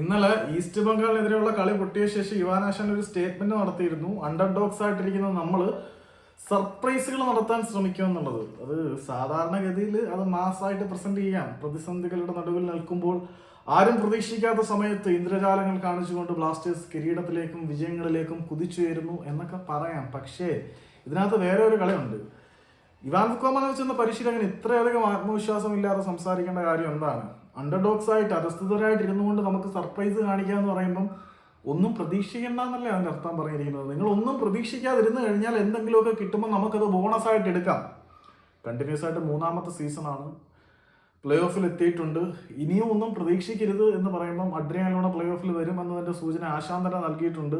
ഇന്നലെ ഈസ്റ്റ് ബംഗാളിനെതിരെയുള്ള കളി പൊട്ടിയ ശേഷം യുവാനാശാൻ ഒരു സ്റ്റേറ്റ്മെന്റ് നടത്തിയിരുന്നു. അണ്ടർ ഡോഗ്സ് ആയിട്ടിരിക്കുന്ന നമ്മൾ സർപ്രൈസുകൾ നടത്താൻ ശ്രമിക്കുമെന്നുള്ളത് അത് സാധാരണഗതിയിൽ അത് മാസായിട്ട് പ്രസന്റ് ചെയ്യാം പ്രതിസന്ധികളുടെ നടുവിൽ നിൽക്കുമ്പോൾ ആരും പ്രതീക്ഷിക്കാത്ത സമയത്ത് ഇന്ദ്രജാലങ്ങൾ കാണിച്ചുകൊണ്ട് ബ്ലാസ്റ്റേഴ്സ് കിരീടത്തിലേക്കും വിജയങ്ങളിലേക്കും കുതിച്ചുയരുന്നു എന്നൊക്കെ പറയാം. പക്ഷേ ഇതിനകത്ത് വേറെ ഒരു കളിയുണ്ട്. ഇവാൻ ഫുക്കോമനോവിച്ച് എന്ന പരിശീലകൻ ഇത്രയധികം ആത്മവിശ്വാസം ഇല്ലാതെ സംസാരിക്കേണ്ട കാര്യം എന്താണ്? അണ്ടർഡോക്സ് ആയിട്ട് അധസ്ഥിതരായിട്ട് ഇരുന്നുകൊണ്ട് നമുക്ക് സർപ്രൈസ് കാണിക്കുക എന്ന് പറയുമ്പം ഒന്നും പ്രതീക്ഷിക്കേണ്ട എന്നല്ലേ അതിന്റെ അർത്ഥം പറഞ്ഞിരിക്കുന്നത്. നിങ്ങൾ ഒന്നും പ്രതീക്ഷിക്കാതിരുന്നു കഴിഞ്ഞാൽ എന്തെങ്കിലുമൊക്കെ കിട്ടുമ്പോൾ നമുക്കത് ബോണസ് ആയിട്ട് എടുക്കാം. കണ്ടിന്യൂസ് ആയിട്ട് മൂന്നാമത്തെ സീസണാണ് പ്ലേ ഓഫിൽ എത്തിയിട്ടുണ്ട്. ഇനിയും ഒന്നും പ്രതീക്ഷിക്കരുത് എന്ന് പറയുമ്പം അഡ്രിയാനോടെ പ്ലേ ഓഫിൽ വരും എന്നതിന്റെ സൂചന ആശാന്തര നൽകിയിട്ടുണ്ട്.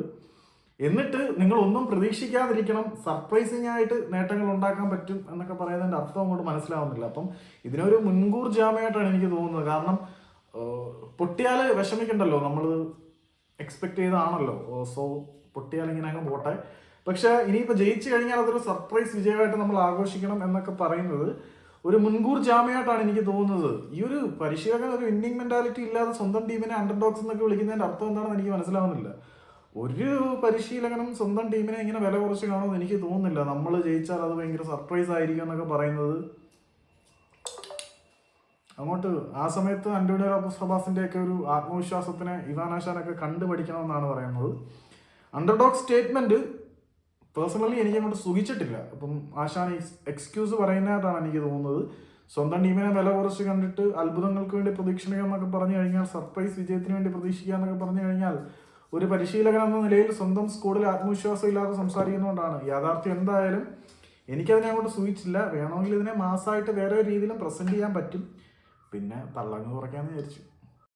എന്നിട്ട് നിങ്ങൾ ഒന്നും പ്രതീക്ഷിക്കാതിരിക്കണം. സർപ്രൈസിങ് ആയിട്ട് നേട്ടങ്ങൾ ഉണ്ടാക്കാൻ പറ്റും എന്നൊക്കെ പറയുന്നതിന്റെ അർത്ഥം അങ്ങോട്ട് മനസ്സിലാവുന്നില്ല. അപ്പം ഇതിനൊരു മുൻകൂർ ജാമ്യമായിട്ടാണ് എനിക്ക് തോന്നുന്നത്. കാരണം പൊട്ടിയാൽ വിഷമിക്കണ്ടല്ലോ. നമ്മൾ എക്സ്പെക്ട് ചെയ്താണല്ലോ. സോ പൊട്ടിയാൽ ഇങ്ങനെ അങ്ങ് പോട്ടെ. പക്ഷെ ഇനിയിപ്പോൾ ജയിച്ചു കഴിഞ്ഞാൽ അതൊരു സർപ്രൈസ് വിജയമായിട്ട് നമ്മൾ ആഘോഷിക്കണം എന്നൊക്കെ പറയുന്നത് ഒരു മുൻകൂർ ജാമ്യമായിട്ടാണ് എനിക്ക് തോന്നുന്നത്. ഈ ഒരു പരിശീലകൻ ഒരു വിന്നിംഗ് മെന്റാലിറ്റി ഇല്ലാതെ സ്വന്തം ടീമിനെ അണ്ടർ ഡോക്സ് എന്നൊക്കെ വിളിക്കുന്നതിന്റെ അർത്ഥം എന്താണെന്ന് എനിക്ക് മനസ്സിലാവുന്നില്ല. ഒരു പരിശീലകനും സ്വന്തം ടീമിനെ ഇങ്ങനെ വില കുറച്ച് കാണുമെന്ന് എനിക്ക് തോന്നുന്നില്ല. നമ്മൾ ജയിച്ചാൽ അത് ഭയങ്കര സർപ്രൈസ് ആയിരിക്കും എന്നൊക്കെ പറയുന്നത്. അങ്ങോട്ട് ആ സമയത്ത് അന്റോണിയോ റോബസ് ഒക്കെ ഒരു ആത്മവിശ്വാസത്തിനെ ഇവാനാശാനൊക്കെ കണ്ടുപഠിക്കണമെന്നാണ് പറയുന്നത്. അണ്ടർഡോഗ് സ്റ്റേറ്റ്മെന്റ് പേഴ്സണലി എനിക്ക് അങ്ങോട്ട് സുഖിച്ചിട്ടില്ല. അപ്പം ആശാൻ എക്സ്ക്യൂസ് പറയുന്നതായിട്ടാണ് എനിക്ക് തോന്നുന്നത്. സ്വന്തം ടീമിനെ വില കുറച്ച് കണ്ടിട്ട് അത്ഭുതങ്ങൾക്ക് വേണ്ടി പ്രതീക്ഷിക്കുക എന്നൊക്കെ പറഞ്ഞു കഴിഞ്ഞാൽ സർപ്രൈസ് വിജയത്തിന് വേണ്ടി പ്രതീക്ഷിക്കുക എന്നൊക്കെ പറഞ്ഞു കഴിഞ്ഞാൽ ഒരു പരിശീലകൻ എന്ന നിലയിൽ സ്വന്തം സ്കൂളിൽ ആത്മവിശ്വാസം ഇല്ലാതെ സംസാരിക്കുന്നതുകൊണ്ടാണ്. യാഥാർത്ഥ്യം എന്തായാലും എനിക്കതിനെ അങ്ങോട്ട് സൂചിച്ചില്ല. വേണമെങ്കിൽ ഇതിനെ മാസമായിട്ട് വേറെ രീതിയിലും പ്രസന്റ് ചെയ്യാൻ പറ്റും. പിന്നെ തള്ളങ്ങ് കുറയ്ക്കാമെന്ന് വിചാരിച്ചു.